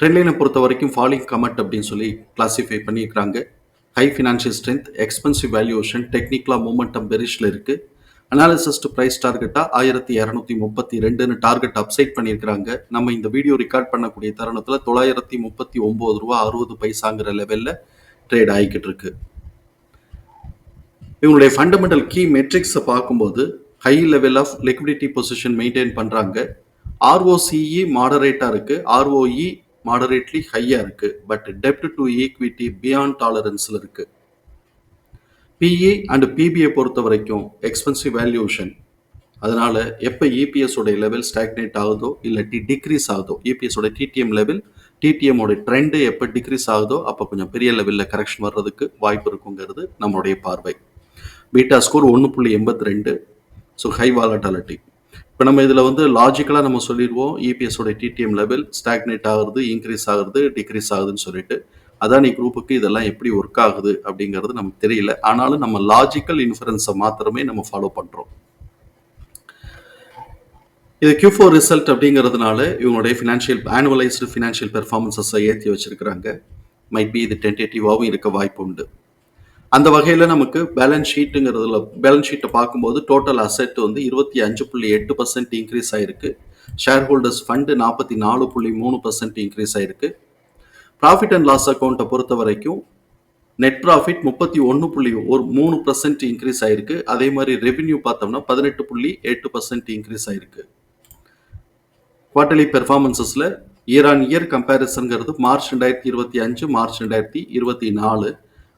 ட்ரெண்ட்லைனை பொறுத்த வரைக்கும் falling comment அப்படின்னு சொல்லி கிளாசிஃபை பண்ணியிருக்கிறாங்க. High financial strength expensive valuation டெக்னிக்கலாக மூமெண்டம் பெரிஷில் இருக்குது அனாலிசிஸ் டு ப்ரைஸ் டார்கெட்டாக ஆயிரத்தி இரநூத்தி முப்பத்தி ரெண்டுன்னு டார்கெட் அப்சைட் பண்ணியிருக்கிறாங்க. நம்ம இந்த வீடியோ ரெக்கார்ட் பண்ணக்கூடிய தருணத்தில் தொள்ளாயிரத்தி முப்பத்தி ஒம்பது ரூபா அறுபது பைசாங்கிற லெவலில் ட்ரேட் ஆகிக்கிட்டு இருக்கு. இவங்களுடைய ஃபண்டமெண்டல் கீ மெட்ரிக்ஸை பார்க்கும்போது high level of liquidity position maintain பண்ணுறாங்க ஆர்ஓசிஇ மாடரேட்டாக இருக்குது ஆர்ஓஇ மாடரேட்லி ஹையாக இருக்குது பட் டெப்ட் டு ஈக்விட்டி பியாண்ட் டாலரன்ஸில் இருக்குது பிஇ அண்ட் பிபிஐ பொறுத்த வரைக்கும் எக்ஸ்பென்சிவ் வேல்யூஷன் அதனால் எப்போ இபிஎஸ் உடைய லெவல் ஸ்டாக்னேட் ஆகுதோ இல்லாட்டி டிக்ரீஸ் ஆகுதோ இபிஎஸ் உடைய டிடிஎம் லெவல் டிடிஎம் உடைய ட்ரெண்டு எப்போ டிக்ரீஸ் ஆகுதோ அப்போ கொஞ்சம் பெரிய லெவலில் கரெக்ஷன் வர்றதுக்கு வாய்ப்பு இருக்குங்கிறது நம்மளுடைய பார்வை. பீட்டா ஸ்கோர் ஒன்று புள்ளி எண்பத்தி ரெண்டு. ஸோ ஹை வாலட்டாலிட்டி இப்போ நம்ம இதில் வந்து லாஜிக்கலாக நம்ம சொல்லிடுவோம் இபிஎஸோட டிடிஎம் லெவல் ஸ்டாக்னேட் ஆகுது இன்க்ரீஸ் ஆகுறது டிக்ரீஸ் ஆகுதுன்னு சொல்லிட்டு அதானி குரூப்புக்கு இதெல்லாம் எப்படி ஒர்க் ஆகுது அப்படிங்கிறது நமக்கு தெரியல. ஆனாலும் நம்ம லாஜிக்கல் இன்ஃபரன்ஸை மாத்திரமே நம்ம ஃபாலோ பண்ணுறோம் இது கியூ ஃபோர் ரிசல்ட் அப்படிங்கிறதுனால இவங்களுடைய ஃபினான்ஷியல் ஆனுவலைஸ்டு ஃபினான்ஷியல் பெர்ஃபார்மன்ஸஸை ஏற்றி வச்சிருக்கிறாங்க. மைட் பி இது டென்டேட்டிவாகவும் இருக்க வாய்ப்பு உண்டு. அந்த வகையில் நமக்கு பேலன்ஸ் ஷீட்டுங்கிறதுல பேலன்ஸ் ஷீட்டை பார்க்கும்போது டோட்டல் அசெட் வந்து இருபத்தி அஞ்சு புள்ளி எட்டு பர்சன்ட் இன்க்ரீஸ் ஆயிருக்கு. ஷேர் ஹோல்டர்ஸ் ஃபண்டு நாற்பத்தி நாலு புள்ளி மூணு பர்சன்ட் இன்க்ரீஸ் ஆயிருக்கு. ப்ராஃபிட் அண்ட் லாஸ் அக்கௌண்ட்டை பொறுத்த வரைக்கும் நெட் ப்ராஃபிட் முப்பத்தி ஒன்று புள்ளி ஒரு மூணு பர்சன்ட் இன்க்ரீஸ் ஆயிருக்கு. அதே மாதிரி ரெவின்யூ பார்த்தோம்னா பதினெட்டு புள்ளி எட்டு பர்சன்ட் இன்க்ரீஸ் ஆயிருக்கு. குவார்டர்லி பெர்ஃபார்மன்சஸில் இயர் ஆன் இயர் கம்பேரிசன்கிறது மார்ச் ரெண்டாயிரத்தி இருபத்தி அஞ்சு மார்ச் ரெண்டாயிரத்தி இருபத்தி நாலு.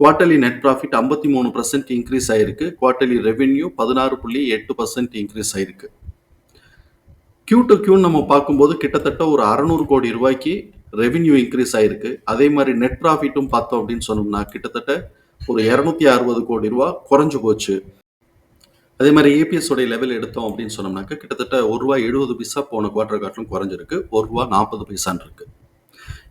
குவார்டர்லி நெட் ப்ராஃபிட் ஐம்பத்தி மூணு பர்சன்ட் இன்க்ரீஸ் ஆயிருக்கு. குவார்ட்டர்லி ரெவென்யூ பதினாறு புள்ளி எட்டு பர்சன்ட் இன்க்ரீஸ் ஆயிருக்கு. கியூ டு கியூன்னு நம்ம பார்க்கும்போது கிட்டத்தட்ட ஒரு அறநூறு கோடி ரூபாய்க்கு ரெவென்யூ இன்க்ரீஸ் ஆயிருக்கு. அதே மாதிரி நெட் ப்ராஃபிட்டும் பார்த்தோம் அப்படின்னு சொன்னோம்னா கிட்டத்தட்ட ஒரு இரநூத்தி அறுபது கோடி ரூபா குறைஞ்சு போச்சு. அதே மாதிரி ஏபிஎஸ் உடைய லெவல் எடுத்தோம் அப்படின்னு சொன்னோம்னாக்க கிட்டத்தட்ட ஒரு ரூபா எழுபது பைசா போன குவார்டர் காட்டிலும் குறைஞ்சிருக்கு. ஒரு ரூபா நாற்பது பைசான் இருக்கு.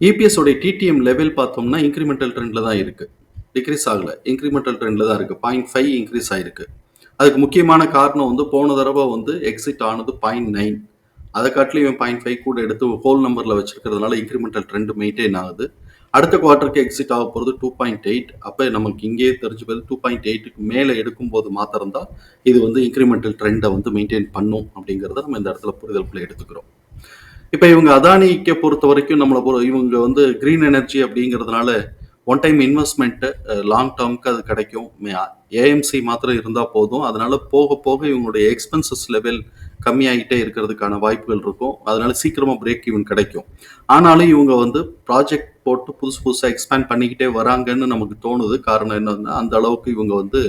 இபிஎஸ் உடைய டிடிஎம் லெவல் பார்த்தோம்னா இன்க்ரிமெண்டல் ட்ரெண்ட்ல தான் இருக்குது டிக்ரீஸ் ஆகலை. இன்க்ரிமெண்டல் ட்ரெண்டில் தான் இருக்குது பாயிண்ட் ஃபைவ் இன்க்ரீஸ் ஆயிருக்கு. அதுக்கு முக்கியமான காரணம் வந்து போன தடவை வந்து எக்ஸிட் ஆனது பாயிண்ட் நைன் அதை காட்டிலும் இவன் பாயிண்ட் ஃபைவ் கூட எடுத்து ஹோல் நம்பரில் வச்சுருக்கிறதுனால இன்க்ரிமெண்டல் ட்ரெண்ட் மெயின்டைன் ஆகுது. அடுத்த குவார்ட்டருக்கு எக்ஸிட் ஆக போகிறது டூ பாயிண்ட் எயிட் அப்போ நமக்கு இங்கேயே தெரிஞ்சு போது டூ பாயிண்ட் எயிட்டுக்கு மேலே எடுக்கும்போது மாத்திரம் தான் இது வந்து இன்க்ரிமெண்டல் ட்ரெண்டை வந்து மெயின்டைன் பண்ணும் அப்படிங்கிறத நம்ம இந்த இடத்துல புரிதலுக்குள்ள எடுத்துக்கிறோம். இப்போ இவங்க அதானிக்கு பொறுத்த வரைக்கும் நம்மளை பொறு இவங்க வந்து க்ரீன் எனர்ஜி அப்படிங்கிறதுனால ஒன் டைம் இன்வெஸ்ட்மெண்ட்டு லாங் டேர்முக்கு அது கிடைக்கும். ஏஎம்சி மாத்திரம் இருந்தால் போதும். அதனால போக போக இவங்களுடைய எக்ஸ்பென்சஸ் லெவல் கம்மியாகிட்டே இருக்கிறதுக்கான வாய்ப்புகள் இருக்கும். அதனால சீக்கிரமாக பிரேக் ஈவன் கிடைக்கும். ஆனாலும் இவங்க வந்து ப்ராஜெக்ட் போட்டு புதுசு புதுசாக எக்ஸ்பேண்ட் பண்ணிக்கிட்டே வராங்கன்னு நமக்கு தோணுது. காரணம் என்னன்னா அந்த அளவுக்கு இவங்க வந்து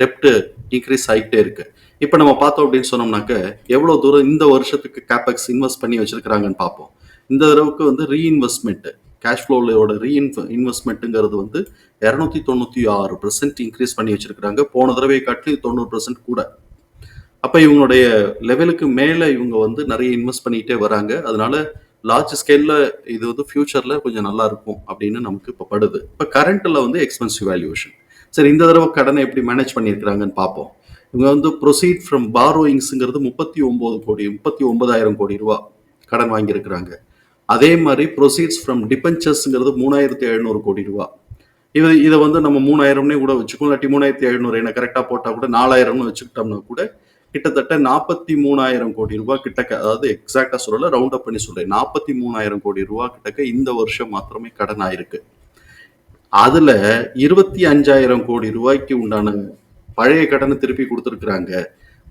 டெப்ட் இன்க்ரீஸ் ஆகிட்டே இருக்கு. இப்போ நம்ம பார்த்தோம் அப்படின்னு சொன்னோம்னாக்க எவ்வளோ தூரம் இந்த வருஷத்துக்கு கேபெக்ஸ் இன்வெஸ்ட் பண்ணி வச்சிருக்கிறாங்கன்னு பார்ப்போம். இந்த அளவுக்கு வந்து ரீஇன்வெஸ்ட்மெண்ட்டு கேஷ் ஃப்ளோவோட ரீஇன்வ இன்வெஸ்ட்மெண்ட்டுங்கிறது வந்து இரநூத்தி தொண்ணூற்றி ஆறு பர்சன்ட் இன்க்ரீஸ் பண்ணி வச்சுருக்கிறாங்க. போன தடவை காட்டிலும் தொண்ணூறு பர்சன்ட் கூட. அப்போ இவங்களுடைய லெவலுக்கு மேலே இவங்க வந்து நிறைய இன்வெஸ்ட் பண்ணிக்கிட்டே வராங்க. அதனால லார்ஜ் ஸ்கேலில் இது வந்து ஃபியூச்சரில் கொஞ்சம் நல்லா இருக்கும் அப்படின்னு நமக்கு இப்போ படுது. இப்போ கரண்ட்டில் வந்து எக்ஸ்பென்சிவ் வேல்யூவேஷன் சரி இந்த தடவை கடனை எப்படி மேனேஜ் பண்ணியிருக்கிறாங்கன்னு பார்ப்போம். இவங்க வந்து ப்ரொசீட் ஃப்ரம் பாரோயிங்ஸுங்கிறது முப்பத்தி ஒம்பது கோடி முப்பத்தி ஒன்பதாயிரம் கோடி ரூபா கடன் வாங்கியிருக்கிறாங்க. அதே மாதிரி ப்ரொசீட்ஸ் ஃப்ரம் டிபென்ச்சர்ஸ்ங்கிறது மூணாயிரத்தி எழுநூறு கோடி ரூபா. இது இதை வந்து நம்ம மூணாயிரம்னே கூட வச்சுக்கோம் இல்லாட்டி மூணாயிரத்தி எழுநூறு என்ன கரெக்டாக போட்டால் கூட நாலாயிரம்னு வச்சுக்கிட்டோம்னா கூட கிட்டத்தட்ட நாற்பத்தி மூணாயிரம் கோடி ரூபா கிட்டக்க அதாவது எக்ஸாக்டாக சொல்லலை ரவுண்ட் அப் பண்ணி சொல்கிறேன் நாற்பத்தி மூணாயிரம் கோடி ரூபா கிட்டக்க இந்த வருஷம் மாத்திரமே கடன் ஆயிருக்கு. அதில் இருபத்தி அஞ்சாயிரம் கோடி ரூபாய்க்கு உண்டான பழைய கடனை திருப்பி கொடுத்துருக்குறாங்க.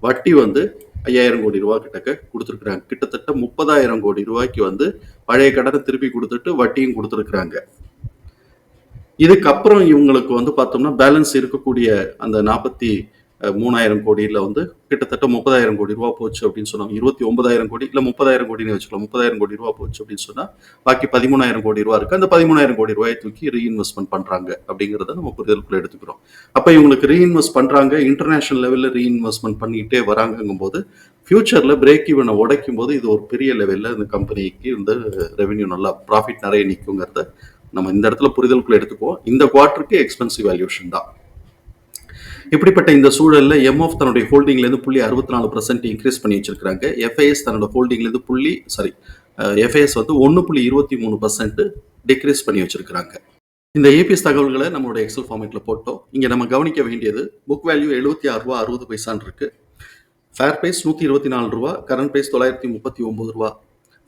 வட்டி வந்து ஐயாயிரம் கோடி ரூபா கிட்டக்க கொடுத்துருக்குறாங்க. கிட்டத்தட்ட முப்பதாயிரம் கோடி ரூபாய்க்கு வந்து பழைய கடனை திருப்பி கொடுத்துட்டு வட்டியும் கொடுத்துருக்குறாங்க. இதுக்கப்புறம் இவங்களுக்கு வந்து பார்த்தோம்னா பேலன்ஸ் இருக்கக்கூடிய அந்த நாற்பத்தி மூணாயிரம் கோடியில் வந்து கிட்டத்தட்ட முப்பதாயிரம் கோடி ரூபா போச்சு அப்படின்னு சொன்னாங்க இருபத்தி ஒன்பதாயிரம் கோடி இல்லை முப்பதாயிரம் கோடின்னு வச்சுக்கலாம். முப்பதாயிரம் கோடி ரூபா போச்சு அப்படின்னு சொன்னால் பாக்கி பதிமூணாயிரம் கோடி ரூபா இருக்கு. அந்த பதிமூணாயிரம் கோடி ரூபாயை தூக்கி ரீஇன்வெஸ்ட்மெண்ட் பண்ணுறாங்க அப்படிங்கிறத நம்ம புரிதலுக்குள்ள எடுத்துக்கிறோம். அப்போ இவங்களுக்கு ரீஇன்வெஸ்ட் பண்ணுறாங்க இன்டர்நேஷனல் லெவலில் ரீஇன்வெஸ்ட்மெண்ட் பண்ணிட்டே வராங்கங்கும் போது ஃபியூச்சரில் பிரேக் ஈவனை உடைக்கும் போது இது ஒரு பெரிய லெவலில் இந்த கம்பெனிக்கு இந்த ரெவென்யூ நல்லா ப்ராஃபிட் நிறைய நிற்குங்கிறத நம்ம இந்த இடத்துல புரிதலுக்குள்ள எடுத்துக்குவோம். இந்த குவார்ட்டருக்கு எக்ஸ்பென்சிவ் வேல்யூஷன் தான். இப்படிப்பட்ட இந்த சூழலில் எம்எஃப் தன்னுடைய ஹோல்டிங்லேருந்து புள்ளி அறுபத்தி நாலு பர்சன்ட் இன்க்ரீஸ் பண்ணி வச்சிருக்காங்க எஃப்ஐஎஸ் தன்னோட ஹோல்டிங்லேருந்து புள்ளி சாரி எஃப்ஐஎஸ் வந்து ஒன்று புள்ளி இருபத்தி மூணு பர்சன்ட் டிக்ரீஸ் பண்ணி வச்சிருக்கிறாங்க. இந்த ஏபிஎஸ் தகவல்களை நம்மளோட எக்ஸல் ஃபார்மேட்டில் போட்டோம். இங்கே நம்ம கவனிக்க வேண்டியது புக் வேல்யூ எழுபத்தி ஆறு ரூபா அறுபது பைசான் இருக்கு. ஃபேர் பிரைஸ் நூற்றி இருபத்தி நாலு ரூபா கரண்ட் பிரைஸ் தொள்ளாயிரத்தி முப்பத்தி ஒம்பது ரூபா.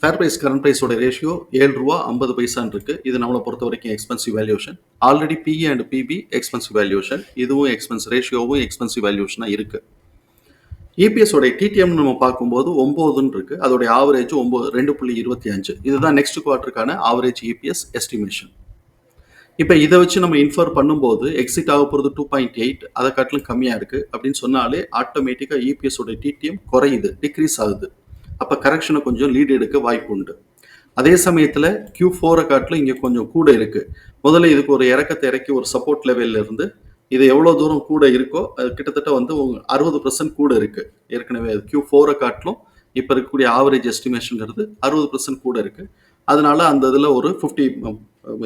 ஃபேர் ப்ரைஸ் கரண்ட் ப்ரைஸோட ரேஷியோ ஏழு ரூபா ஐம்பது பைசான் இருக்கு. இது நம்மளை பொறுத்த வரைக்கும் expensive valuation already PE and PB expensive valuation இதுவும் எக்ஸ்பென்ஸ் ரேஷியோவும் எக்ஸ்பென்சிவ் வேல்யூஷனாக இருக்கு. இபிஎஸோடைய டிடிஎம்னு டிடிஎம் நம்ம பார்க்கும்போது ஒம்போதுன்னு இருக்கு. அதோடைய ஆவரேஜ் ஒம்பது ரெண்டு புள்ளி இருபத்தி அஞ்சு. இதுதான் நெக்ஸ்ட் குவார்ட்டருக்கான ஆவரேஜ் இபிஎஸ் எஸ்டிமேஷன் இப்போ இதை வச்சு நம்ம இன்ஃபர் பண்ணும்போது எக்ஸிட் ஆக போகிறது டூ பாயிண்ட் எயிட் அதை காட்டிலும் கம்மியாக இருக்குது அப்படின்னு சொன்னாலே ஆட்டோமேட்டிக்காக இபிஎஸோட டிடிஎம் குறையுது டிக்ரீஸ் ஆகுது. அப்போ கரெக்ஷனை கொஞ்சம் லீட் எடுக்க வாய்ப்பு உண்டு. அதே சமயத்தில் கியூ ஃபோரை காட்டிலும் இங்கே கொஞ்சம் கூட இருக்குது முதல்ல இதுக்கு ஒரு இறக்கத்தை இறக்கி ஒரு சப்போர்ட் லெவலில் இருந்து இது எவ்வளோ தூரம் கூட இருக்கோ அது கிட்டத்தட்ட வந்து அறுபது பர்சன்ட் கூட இருக்குது ஏற்கனவே கியூ ஃபோரை காட்டிலும் இப்போ இருக்கக்கூடிய ஆவரேஜ் எஸ்டிமேஷனுங்கிறது அறுபது பர்சன்ட் கூட இருக்குது அதனால அந்த இதில் ஒரு ஃபிஃப்டி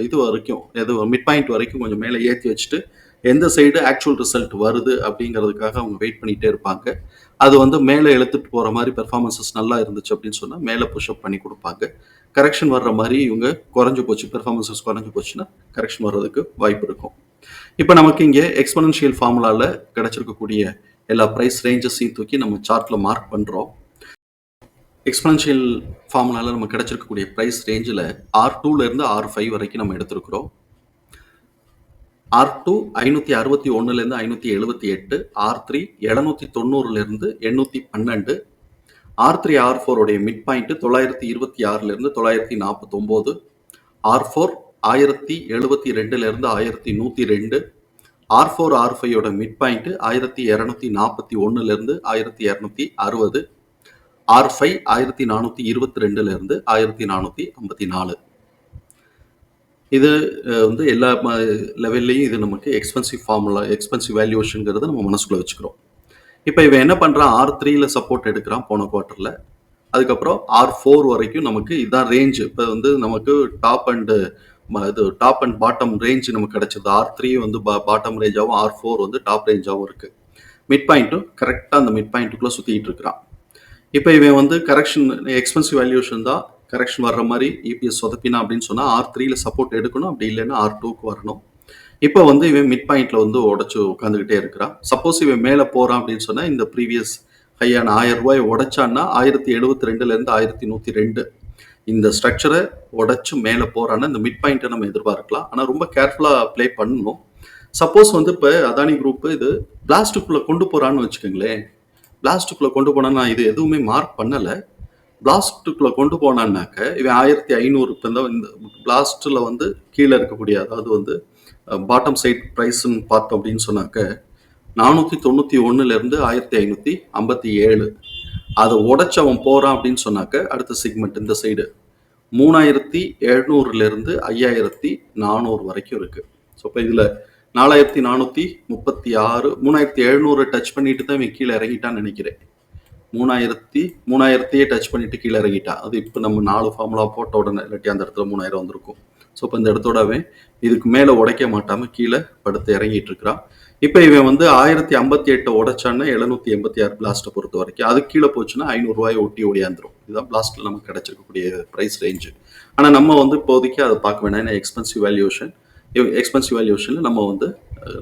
இது வரைக்கும் எது மிட் பாயிண்ட் வரைக்கும் கொஞ்சம் மேலே ஏற்றி வச்சுட்டு எந்த சைடு ஆக்சுவல் ரிசல்ட் வருது அப்படிங்கிறதுக்காக அவங்க வெயிட் பண்ணிகிட்டே இருப்பாங்க. அது வந்து மேலே எழுத்துட்டு போகிற மாதிரி பெர்ஃபார்மன்சஸ் நல்லா இருந்துச்சு அப்படின்னு சொன்னால் மேலே புஷ்அப் பண்ணி கொடுப்பாங்க. கரெக்ஷன் வர்ற மாதிரி இவங்க குறைஞ்சு போச்சு பெர்ஃபார்மன்சஸ் குறைஞ்சு போச்சுன்னா கரெக்ஷன் வர்றதுக்கு வாய்ப்பு இருக்கும். இப்போ நமக்கு இங்கே எக்ஸ்பனன்ஷியல் ஃபார்முலாவில் கிடச்சிருக்கக்கூடிய எல்லா ப்ரைஸ் ரேஞ்சஸையும் தூக்கி நம்ம சார்ட்டில் மார்க் பண்ணுறோம் எக்ஸ்பனன்ஷியல் ஃபார்முலாவில் நம்ம கிடச்சிருக்கக்கூடிய ப்ரைஸ் ரேஞ்சில் ஆர் டூலேருந்து ஆர் ஃபைவ் வரைக்கும் நம்ம எடுத்திருக்கிறோம். ஆர் டூ ஐநூற்றி அறுபத்தி ஒன்றுலேருந்து ஐநூற்றி எழுபத்தி எட்டு ஆர் த்ரீ எழுநூற்றி தொண்ணூறுலேருந்து எண்ணூற்றி பன்னெண்டு ஆர் த்ரீ ஆர் ஃபோருடைய மிட் பாயிண்ட் தொள்ளாயிரத்தி இருபத்தி ஆறுலேருந்து தொள்ளாயிரத்தி நாற்பத்தொம்போது ஆர் ஃபோர் ஆயிரத்தி எழுபத்தி ரெண்டுலேருந்து ஆயிரத்தி நூற்றி ரெண்டு ஆர் ஃபோர் ஆர் ஃபைவோட மிட் பாயிண்ட் ஆயிரத்தி இரநூத்தி நாற்பத்தி ஒன்றுலேருந்து ஆயிரத்தி இரநூத்தி அறுபது ஆர் ஃபைவ் ஆயிரத்தி நானூற்றி இருபத்தி ரெண்டுலேருந்து ஆயிரத்தி நானூற்றி ஐம்பத்தி நாலு. இது வந்து எல்லா லெவல்லையும் இது நமக்கு எக்ஸ்பென்சிவ் ஃபார்முலா எக்ஸ்பென்சிவ் வேல்யூஷனுங்கிறத நம்ம மனசுக்குள்ள வச்சுக்கிறோம். இப்போ இவன் என்ன பண்ணுறான் ஆர் த்ரீல சப்போர்ட் எடுக்கிறான் போன குவார்ட்டரில் அதுக்கப்புறம் ஆர் ஃபோர் வரைக்கும் நமக்கு இதுதான் ரேஞ்ச் இப்போ வந்து நமக்கு டாப் அண்டு இது டாப் அண்ட் பாட்டம் ரேஞ்ச் நமக்கு கிடைச்சது. ஆர் த்ரீ வந்து பா பாட்டம் ரேஞ்சாகவும் ஆர் ஃபோர் வந்து டாப் ரேஞ்சாகவும் இருக்குது மிட் பாயிண்ட்டும் கரெக்டாக அந்த மிட் பாயிண்ட்டுக்குள்ளே சுற்றிக்கிட்டு இருக்கிறான். இப்போ இவன் வந்து கரெக்ஷன் எக்ஸ்பென்சிவ் வேல்யூஷன் தான் கரெக்ஷன் வர்ற மாதிரி இபிஎஸ் சொதப்பினா அப்படின்னு சொன்னால் ஆர் த்ரீல சப்போர்ட் எடுக்கணும். அப்படி இல்லைன்னா ஆர் டூக்கு வரணும். இப்போ வந்து இவன் மிட் பாயிண்ட்ல வந்து உடச்சு உட்காந்துக்கிட்டே இருக்கிறான். சப்போஸ் இவன் மேலே போகிறான் அப்படின்னு சொன்னால் இந்த ப்ரீவியஸ் ஹையான ஆயிரம் ரூபாய் உடைச்சான்னா ஆயிரத்தி எழுபத்தி ரெண்டுலேருந்து ஆயிரத்தி நூற்றி ரெண்டு. இந்த ஸ்ட்ரக்சரை உடச்சு மேலே போகிறான்னா இந்த மிட் பாயிண்ட்டை நம்ம எதிர்பார்க்கலாம். ஆனால் ரொம்ப கேர்ஃபுல்லாக ப்ளே பண்ணணும். சப்போஸ் வந்து இப்போ அதானி குரூப் இது பிளாஸ்டுக்குள்ளே கொண்டு போகிறான்னு வச்சுக்கோங்களேன். பிளாஸ்டுக்குள்ளே கொண்டு போனா நான் இது எதுவுமே மார்க் பண்ணலை. பிளாஸ்ட்டுக்குள்ளே கொண்டு போனான்னாக்க இவன் ஆயிரத்தி ஐநூறு இப்போ இந்த இந்த பிளாஸ்ட்டில் வந்து கீழே இருக்கக்கூடிய அதாவது வந்து பாட்டம் சைட் ப்ரைஸ்ன்னு பார்த்தோம் அப்படின்னு சொன்னாக்க நானூற்றி தொண்ணூற்றி ஒன்றுலேருந்து ஆயிரத்தி ஐநூற்றி ஐம்பத்தி ஏழு. அதை உடைச்சவன் போகிறான் அப்படின்னு சொன்னாக்க அடுத்த சிக்மெண்ட் இந்த சைடு மூணாயிரத்தி எழுநூறுலேருந்து ஐயாயிரத்தி நானூறு வரைக்கும் இருக்குது ஸோ இப்போ இதில் நாலாயிரத்தி நானூற்றி முப்பத்தி ஆறு மூணாயிரத்தி எழுநூறு டச் பண்ணிட்டு தான் இவன் கீழே இறங்கிட்டான்னு நினைக்கிறேன். மூணாயிரத்தி மூணாயிரத்தையே டச் பண்ணிட்டு கீழே இறங்கிட்டான் அது இப்போ நம்ம நாலு ஃபார்முலா போட்ட உடனே இல்லாட்டி அந்த இடத்துல மூணாயிரம் வந்திருக்கும். ஸோ இப்போ இந்த இடத்தோட அவன் இதுக்கு மேலே உடைக்க மாட்டாம கீழே படுத்து இறங்கிட்டு இருக்கிறான். இப்போ இவன் வந்து ஆயிரத்தி ஐம்பத்தி எட்டை உடைச்சான்னா எழுநூத்தி எண்பத்தி ஆறு பிளாஸ்ட்டை பொறுத்த வரைக்கும். அது கீழே போச்சுன்னா ஐநூறுரூவாயை ஒட்டி ஓடியாந்துரும் இதுதான் பிளாஸ்ட்டில் நமக்கு கிடைச்சிருக்கக்கூடிய ப்ரைஸ் ரேஞ்சு ஆனால் நம்ம வந்து இப்போதைக்கு அதை பார்க்க வேணாம். ஏன்னா எக்ஸ்பென்சிவ் வேல்யூஷன் எக்ஸ்பென்சிவ் வேல்யூஷனில் நம்ம வந்து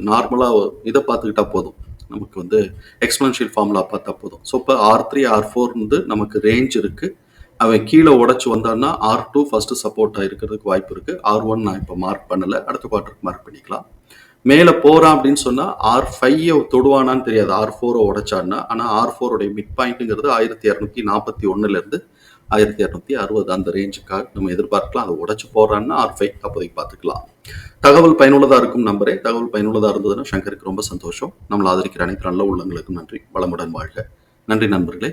நார்மலாக இதை பார்த்துக்கிட்டா போதும். நமக்கு வந்து எக்ஸ்பென்ஷியல் ஃபார்முலா பார்த்தா போதும். ஸோ இப்போ ஆர் த்ரீ ஆர் ஃபோர் வந்து நமக்கு ரேஞ்ச் இருக்குது அவன் கீழே உடச்சி வந்தான்னா ஆர் டூ ஃபஸ்ட்டு சப்போர்ட்டாக இருக்கிறதுக்கு வாய்ப்பு இருக்குது ஆர் ஒன் நான் இப்போ மார்க் பண்ணலை. அடுத்த குவார்ட்டருக்கு மார்க் பண்ணிக்கலாம். மேலே போகிறான் அப்படின்னு சொன்னால் ஆர் ஃபைவ் தொடுவானான்னு தெரியாது. ஆர் ஃபோரை உடைச்சான்னா. ஆனால் ஆர் ஃபோருடைய மிட் பாயிண்ட்டுங்கிறது ஆயிரத்தி இரநூத்தி நாற்பத்தி ஒன்றுலேருந்து ஆயிரத்தி இரநூத்தி அறுபது அந்த ரேஞ்சுக்காக நம்ம எதிர்பார்க்கலாம். அதை உடச்சு போடுறான்னா ஆர் ஃபைவ் அப்போதைக்கு பார்த்துக்கலாம். தகவல் பயனுள்ளதாக இருக்கும் நம்பரே. தகவல் பயனுள்ளதாக இருந்ததுன்னா சங்கருக்கு ரொம்ப சந்தோஷம். நம்மளை ஆதரிக்கிற அனைத்து நல்ல உள்ளங்களுக்கும் நன்றி. வளமுடன் வாழ்க. நன்றி நண்பர்களே.